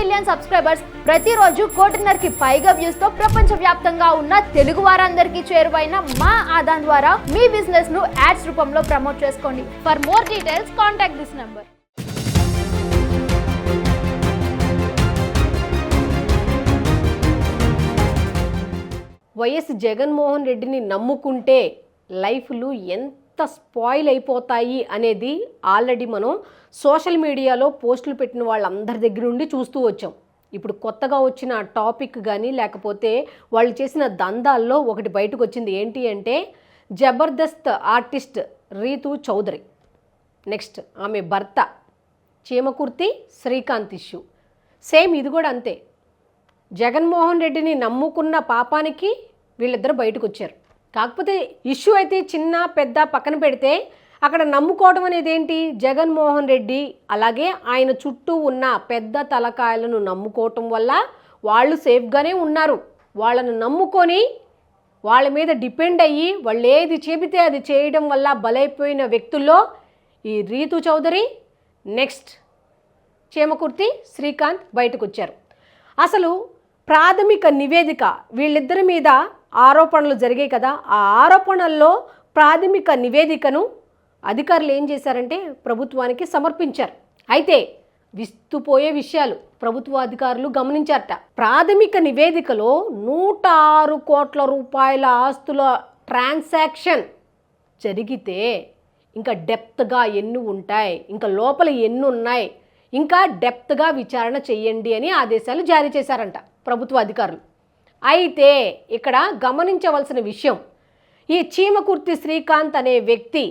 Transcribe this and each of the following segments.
Million subscribers ప్రతిరోజు కోటిన్నరకి పైగా వ్యూస్తో ప్రపంచ వ్యాప్తంగా ఉన్న తెలుగు వారందరికీ చేరువైన మా ఆదాన్ ద్వారా మీ బిజినెస్ను యాడ్స్ రూపంలో ప్రమోట్ చేసుకోండి. For more details contact this number YS Jaganmohan రెడ్డిని నమ్ముకుంటే లైఫ్లు ఎంత స్పాయిల్ అయిపోతాయి అనేది ఆల్రెడీ మనం సోషల్ మీడియాలో పోస్టులు పెట్టిన వాళ్ళందరి దగ్గర నుండి చూస్తూ వచ్చాం. ఇప్పుడు కొత్తగా వచ్చిన టాపిక్ కానీ లేకపోతే వాళ్ళు చేసిన దందాల్లో ఒకటి బయటకు వచ్చింది ఏంటి అంటే జబర్దస్త్ ఆర్టిస్ట్ రీతు చౌదరి. నెక్స్ట్ ఆమె భర్త చీమకుర్తి శ్రీకాంత్ ఇష్యూ. సేమ్ ఇది కూడా అంతే. జగన్మోహన్ రెడ్డిని నమ్ముకున్న పాపానికి వీళ్ళిద్దరు బయటకు వచ్చారు. కాకపోతే ఇష్యూ అయితే చిన్న పెద్ద పక్కన పెడితే అక్కడ నమ్ముకోవడం అనేది ఏంటి జగన్మోహన్ రెడ్డి అలాగే ఆయన చుట్టూ ఉన్న పెద్ద తలకాయలను నమ్ముకోవటం వల్ల వాళ్ళు సేఫ్గానే ఉన్నారు. వాళ్ళను నమ్ముకొని వాళ్ళ మీద డిపెండ్ అయ్యి వాళ్ళు ఏది చెబితే అది చేయడం వల్ల బలైపోయిన వ్యక్తుల్లో ఈ రీతు చౌదరి నెక్స్ట్ చేమకుర్తి శ్రీకాంత్ బయటకు వచ్చారు అసలు ప్రాథమిక నివేదిక వీళ్ళిద్దరి మీద ఆరోపణలు జరిగాయి కదా. ఆ ఆరోపణల్లో ప్రాథమిక నివేదికను అధికారులు ఏం చేశారంటే ప్రభుత్వానికి సమర్పించారు. అయితే విస్తుపోయే విషయాలు ప్రభుత్వ అధికారులు గమనించారట. ప్రాథమిక నివేదికలో నూట ఆరు కోట్ల రూపాయల ఆస్తుల ట్రాన్సాక్షన్ జరిగితే ఇంకా డెప్త్గా ఎన్ని ఉంటాయి ఇంకా లోపల ఎన్ని ఉన్నాయి ఇంకా డెప్త్గా విచారణ చెయ్యండి అని ఆదేశాలు జారీ చేశారంట ప్రభుత్వ అధికారులు. అయితే ఇక్కడ గమనించవలసిన విషయం ఈ చీమకుర్తి శ్రీకాంత్ అనే వ్యక్తి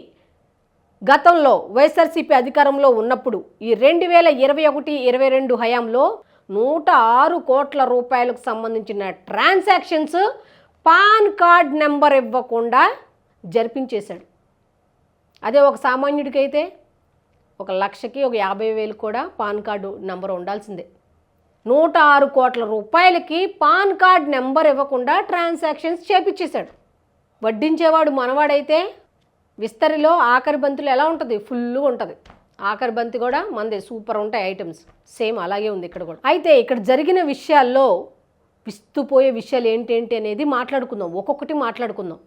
గతంలో వైఎస్ఆర్సీపీ అధికారంలో ఉన్నప్పుడు ఈ రెండు వేల ఇరవై ఒకటి ఇరవై రెండు హయాంలో నూట ఆరు కోట్ల రూపాయలకు సంబంధించిన ట్రాన్సాక్షన్స్ పాన్ కార్డ్ నెంబర్ ఇవ్వకుండా జరిపించేశాడు. అదే ఒక సామాన్యుడికైతే ఒక లక్షకి ఒక యాభై వేలు కూడా పాన్ కార్డు నెంబర్ ఉండాల్సిందే. నూట ఆరు కోట్ల రూపాయలకి పాన్ కార్డ్ నెంబర్ ఇవ్వకుండా ట్రాన్సాక్షన్స్ చేపించేశాడు వడ్డించేవాడు మనవాడైతే విస్తరిలో ఆఖరి బంతులు ఎలా ఉంటుంది? ఫుల్ ఉంటుంది. ఆఖరి బంతి కూడా మంది సూపర్ ఉంటాయి ఐటమ్స్. సేమ్ అలాగే ఉంది ఇక్కడ కూడా. అయితే ఇక్కడ జరిగిన విషయాల్లో విస్తుపోయే విషయాలు ఏంటేంటి అనేది మాట్లాడుకుందాం. ఒక్కొక్కటి మాట్లాడుకుందాం.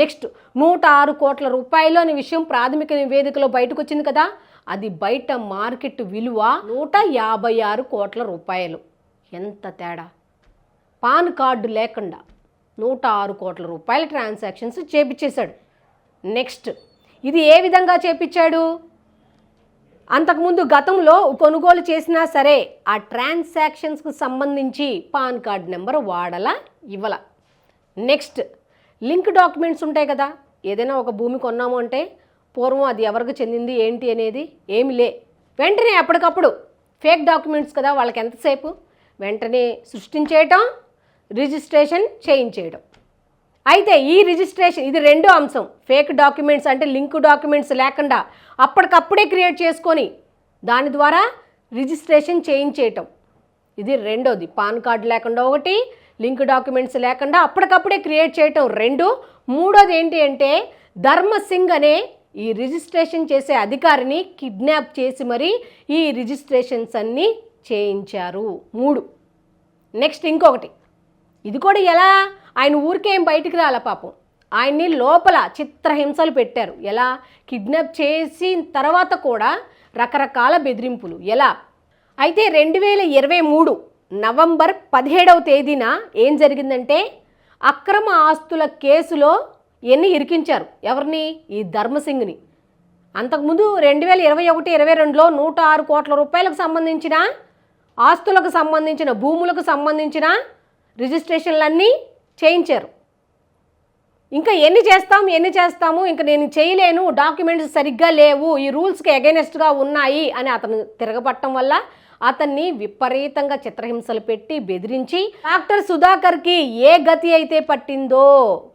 నెక్స్ట్ నూట ఆరు కోట్ల రూపాయలు అనే విషయం ప్రాథమిక నివేదికలో బయటకు వచ్చింది కదా. అది బయట మార్కెట్ విలువ నూట యాభై ఆరు కోట్ల రూపాయలు. ఎంత తేడా? పాన్ కార్డు లేకుండా నూట ఆరు కోట్ల రూపాయల ట్రాన్సాక్షన్స్ చేపించేశాడు నెక్స్ట్ ఇది ఏ విధంగా చేపించాడు అంతకుముందు గతంలో కొనుగోలు చేసినా సరే ఆ ట్రాన్సాక్షన్స్కి సంబంధించి పాన్ కార్డ్ నెంబర్ వాడలా ఇవ్వాల. నెక్స్ట్ లింక్ డాక్యుమెంట్స్ ఉంటాయి కదా ఏదైనా ఒక భూమి కొన్నాము అంటే పూర్వం అది ఎవరికి చెందింది ఏంటి అనేది ఏమి లే. వెంటనే అప్పటికప్పుడు ఫేక్ డాక్యుమెంట్స్ కదా వాళ్ళకి ఎంతసేపు? వెంటనే సృష్టించేయటం రిజిస్ట్రేషన్ చేయించేయడం అయితే ఈ రిజిస్ట్రేషన్ ఇది రెండో అంశం. ఫేక్ డాక్యుమెంట్స్ అంటే లింక్ డాక్యుమెంట్స్ లేకుండా అప్పటికప్పుడే క్రియేట్ చేసుకొని దాని ద్వారా రిజిస్ట్రేషన్ చేయించేయటం. ఇది రెండోది. పాన్ కార్డు లేకుండా ఒకటి లింక్ డాక్యుమెంట్స్ లేకుండా అప్పటికప్పుడే క్రియేట్ చేయటం రెండు. మూడోది ఏంటి అంటే ధర్మసింగ్ అనే ఈ రిజిస్ట్రేషన్ చేసే అధికారిని కిడ్నాప్ చేసి మరి ఈ రిజిస్ట్రేషన్స్ అన్నీ చేయించారు. మూడు. నెక్స్ట్ ఇంకొకటి. ఇది కూడా ఎలా? ఆయన ఊరికేం బయటికి రాల పాపం. ఆయన్ని లోపల చిత్రహింసలు పెట్టారు. ఎలా? కిడ్నాప్ చేసిన తర్వాత కూడా రకరకాల బెదిరింపులు. ఎలా? అయితే రెండు వేల ఇరవై మూడు నవంబర్ పదిహేడవ తేదీన ఏం జరిగిందంటే అక్రమ ఆస్తుల కేసులో ఎన్ని ఇరికించారు? ఎవరిని? ఈ ధర్మసింగ్ని అంతకుముందు రెండు వేల ఇరవై ఒకటి ఇరవై రెండులో నూట ఆరు కోట్ల రూపాయలకు సంబంధించిన ఆస్తులకు సంబంధించిన భూములకు సంబంధించిన రిజిస్ట్రేషన్లన్నీ చేయించారు. ఇంకా ఎన్ని చేస్తాం ఎన్ని చేస్తాము ఇంకా నేను చేయలేను డాక్యుమెంట్స్ సరిగ్గా లేవు ఈ రూల్స్కి అగెనెస్ట్గా ఉన్నాయి అని అతను తిరగబట్టడం వల్ల అతన్ని విపరీతంగా చిత్రహింసలు పెట్టి బెదిరించి డాక్టర్ సుధాకర్కి ఏ గతి అయితే పట్టిందో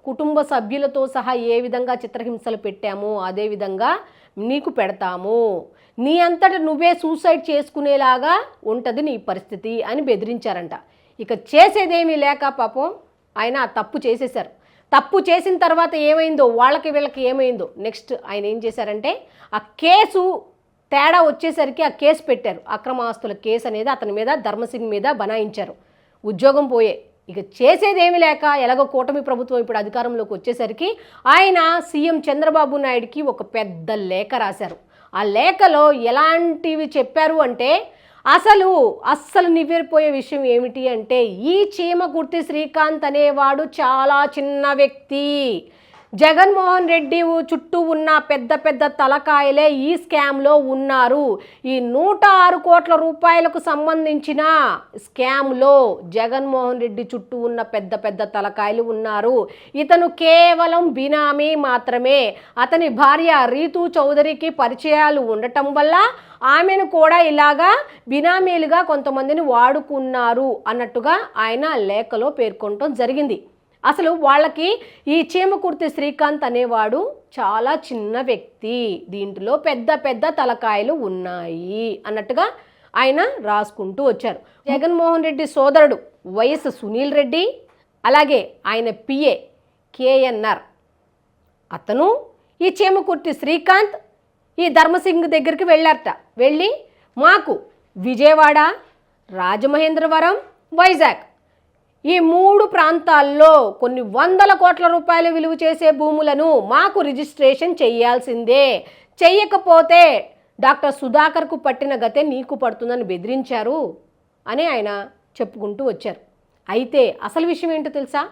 కుటుంబ సభ్యులతో సహా ఏ విధంగా చిత్రహింసలు పెట్టామో అదే విధంగా నీకు పెడతాము. నీ అంతట నువ్వే సూసైడ్ చేసుకునేలాగా ఉంటుంది నీ పరిస్థితి అని బెదిరించారంట. ఇక చేసేదేమీ లేక పాపం ఆయన ఆ తప్పు చేసేశారు. తప్పు చేసిన తర్వాత ఏమైందో వాళ్ళకి వీళ్ళకి ఏమైందో నెక్స్ట్ ఆయన ఏం చేశారంటే ఆ కేసు తేడా వచ్చేసరికి ఆ కేసు పెట్టారు. అక్రమాస్తుల కేసు అనేది అతని మీద ధర్మసింగ్ మీద బనాయించారు. ఉద్యోగం పోయే ఇక చేసేదేమి లేక ఎలాగో కూటమి ప్రభుత్వం ఇప్పుడు అధికారంలోకి వచ్చేసరికి ఆయన సీఎం చంద్రబాబు నాయుడికి ఒక పెద్ద లేఖ రాశారు. ఆ లేఖలో ఎలాంటివి చెప్పారు అంటే అసలు అస్సలు నివ్వెరిపోయే విషయం ఏమిటి అంటే ఈ చీమ కుర్తి శ్రీకాంత్ అనేవాడు చాలా చిన్న వ్యక్తి. జగన్మోహన్ రెడ్డి చుట్టూ ఉన్న పెద్ద పెద్ద తలకాయలే ఈ స్కామ్లో ఉన్నారు. ఈ నూట ఆరు కోట్ల రూపాయలకు సంబంధించిన స్కామ్లో జగన్మోహన్ రెడ్డి చుట్టూ ఉన్న పెద్ద పెద్ద తలకాయలు ఉన్నారు. ఇతను కేవలం బినామీ మాత్రమే. అతని భార్య రీతు చౌదరికి పరిచయాలు ఉండటం వల్ల ఆమెను కూడా ఇలాగా బినామీలుగా కొంతమందిని వాడుకున్నారు అన్నట్టుగా ఆయన లేఖలో పేర్కొనటం జరిగింది. అసలు వాళ్ళకి ఈ చీమకుర్తి శ్రీకాంత్ అనేవాడు చాలా చిన్న వ్యక్తి. దీంట్లో పెద్ద పెద్ద తలకాయలు ఉన్నాయి అన్నట్టుగా ఆయన రాసుకుంటూ వచ్చారు. జగన్మోహన్ రెడ్డి సోదరుడు వైఎస్ సునీల్ రెడ్డి అలాగే ఆయన పిఏ కేఎన్ఆర్ అతను ఈ చీమకుర్తి శ్రీకాంత్ ఈ ధర్మసింగ్ దగ్గరికి వెళ్ళారట. వెళ్ళి మాకు విజయవాడ రాజమహేంద్రవరం వైజాగ్ ఈ మూడు ప్రాంతాల్లో కొన్ని వందల కోట్ల రూపాయలు విలువ చేసే భూములను మాకు రిజిస్ట్రేషన్ చేయాల్సిందే. చెయ్యకపోతే డాక్టర్ సుధాకర్కు పట్టిన గతే నీకు పడుతుందని బెదిరించారు అని ఆయన చెప్పుకుంటూ వచ్చారు. అయితే అసలు విషయం ఏంటో తెలుసా?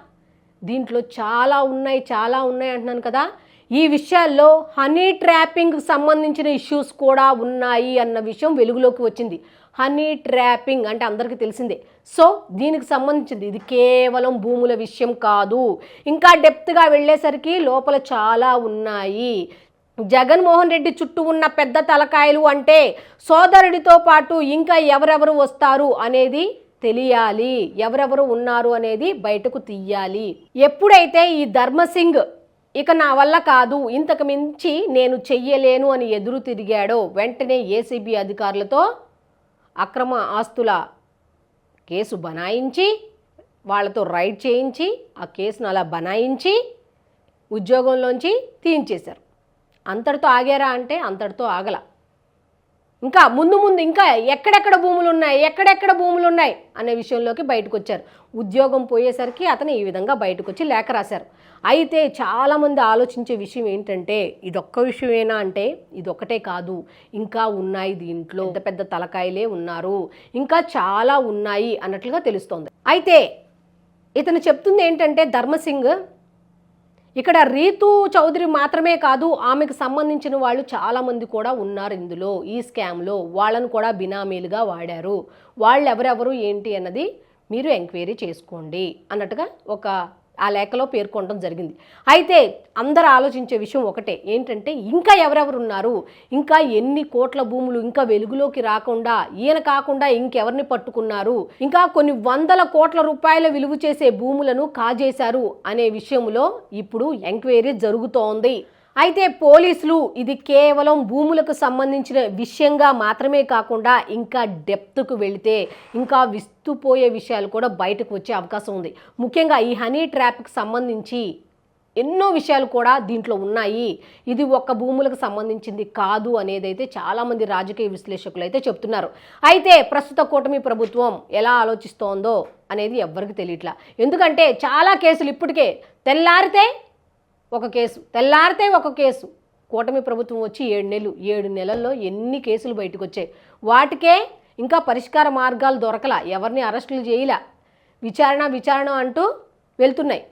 దీంట్లో చాలా ఉన్నాయి చాలా ఉన్నాయి అంటున్నాను కదా. ఈ విషయాల్లో హనీ ట్రాపింగ్ సంబంధించిన ఇష్యూస్ కూడా ఉన్నాయి అన్న విషయం వెలుగులోకి వచ్చింది. హనీ ట్రాపింగ్ అంటే అందరికీ తెలిసిందే. సో దీనికి సంబంధించింది. ఇది కేవలం భూముల విషయం కాదు. ఇంకా డెప్త్గా వెళ్ళేసరికి లోపల చాలా ఉన్నాయి. జగన్మోహన్ రెడ్డి చుట్టూ ఉన్న పెద్ద తలకాయలు అంటే సోదరుడితో పాటు ఇంకా ఎవరెవరు వస్తారు అనేది తెలియాలి. ఎవరెవరు ఉన్నారు అనేది బయటకు తీయాలి. ఎప్పుడైతే ఈ ధర్మసింగ్ ఇక నా వల్ల కాదు ఇంతకు మించి నేను చెయ్యలేను అని ఎదురు తిరిగాడో వెంటనే ఏసీబీ అధికారులతో అక్రమ ఆస్తుల కేసు బనాయించి వాళ్ళతో రైడ్ చేయించి ఆ కేసును అలా బనాయించి ఉద్యోగంలోంచి తీయించేశారు. అంతటితో ఆగారా అంటే అంతటితో ఆగల. ఇంకా ముందు ముందు ఇంకా ఎక్కడెక్కడ భూములు ఉన్నాయి ఎక్కడెక్కడ భూములు ఉన్నాయి అనే విషయంలోకి బయటకు వచ్చారు ఉద్యోగం పోయేసరికి అతను ఈ విధంగా బయటకు వచ్చి లేఖ రాశారు. అయితే చాలామంది ఆలోచించే విషయం ఏంటంటే ఇదొక్క విషయమేనా అంటే ఇదొక్కటే కాదు. ఇంకా ఉన్నాయి దీంట్లో. పెద్ద పెద్ద తలకాయలే ఉన్నారు. ఇంకా చాలా ఉన్నాయి అన్నట్లుగా తెలుస్తోంది. అయితే ఇతను చెప్తుంది ఏంటంటే ధర్మసింగ్ ఇక్కడ రీతు చౌదరి మాత్రమే కాదు ఆమెకు సంబంధించిన వాళ్ళు చాలామంది కూడా ఉన్నారు ఇందులో ఈ స్కామ్లో వాళ్ళను కూడా బినామీలుగా వాడారు. వాళ్ళు ఎవరెవరు ఏంటి అన్నది మీరు ఎంక్వైరీ చేసుకోండి అన్నట్టుగా ఒక ఆ లేఖలో పేర్కొనడం జరిగింది. అయితే అందరు ఆలోచించే విషయం ఒకటే ఏంటంటే ఇంకా ఎవరెవరు ఉన్నారు? ఇంకా ఎన్ని కోట్ల భూములు ఇంకా వెలుగులోకి రాకుండా ఈయన కాకుండా ఇంకెవరిని పట్టుకున్నారు? ఇంకా కొన్ని వందల కోట్ల రూపాయల విలువ చేసే భూములను కాజేశారు అనే విషయంలో ఇప్పుడు ఎంక్వైరీ జరుగుతోంది. అయితే పోలీసులు ఇది కేవలం భూములకు సంబంధించిన విషయంగా మాత్రమే కాకుండా ఇంకా డెప్త్కు వెళితే ఇంకా విస్తుపోయే విషయాలు కూడా బయటకు వచ్చే అవకాశం ఉంది. ముఖ్యంగా ఈ హనీ ట్రాప్కి సంబంధించి ఎన్నో విషయాలు కూడా దీంట్లో ఉన్నాయి. ఇది ఒక్క భూములకు సంబంధించింది కాదు అనేది అయితే చాలామంది రాజకీయ విశ్లేషకులు అయితే చెప్తున్నారు. అయితే ప్రస్తుత కూటమి ప్రభుత్వం ఎలా ఆలోచిస్తోందో అనేది ఎవ్వరికి తెలియట్లా. ఎందుకంటే చాలా కేసులు ఇప్పటికే తెల్లారితే ఒక కేసు. తెల్లారితే ఒక కేసు. కూటమి ప్రభుత్వం వచ్చి ఏడు నెలలు ఏడు నెలల్లో ఎన్ని కేసులు బయటకు వచ్చాయి వాటికే ఇంకా పరిష్కార మార్గాలు దొరకలా. ఎవరిని అరెస్టులు చేయలా. విచారణ విచారణ అంటూ వెళ్తున్నాయి.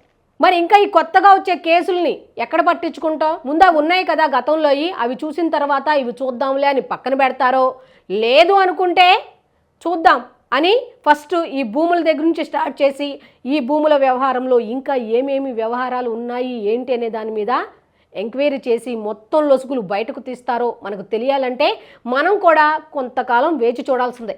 మరి ఇంకా ఈ కొత్తగా వచ్చే కేసుల్ని ఎక్కడ పట్టించుకుంటాం? ముందా ఉన్నాయి కదా గతంలో అవి చూసిన తర్వాత ఇవి చూద్దాంలే అని పక్కన పెడతారో? లేదు అనుకుంటే చూద్దాం. అని ఫస్ట్ ఈ భూముల దగ్గర నుంచి స్టార్ట్ చేసి ఈ భూముల వ్యవహారంలో ఇంకా ఏమేమి వ్యవహారాలు ఉన్నాయి ఏంటి అనే దాని మీద ఎంక్వైరీ చేసి మొత్తం లొసుగులు బయటకు తీస్తారో మనకు తెలియాలంటే మనం కూడా కొంతకాలం వేచి చూడాల్సిందే.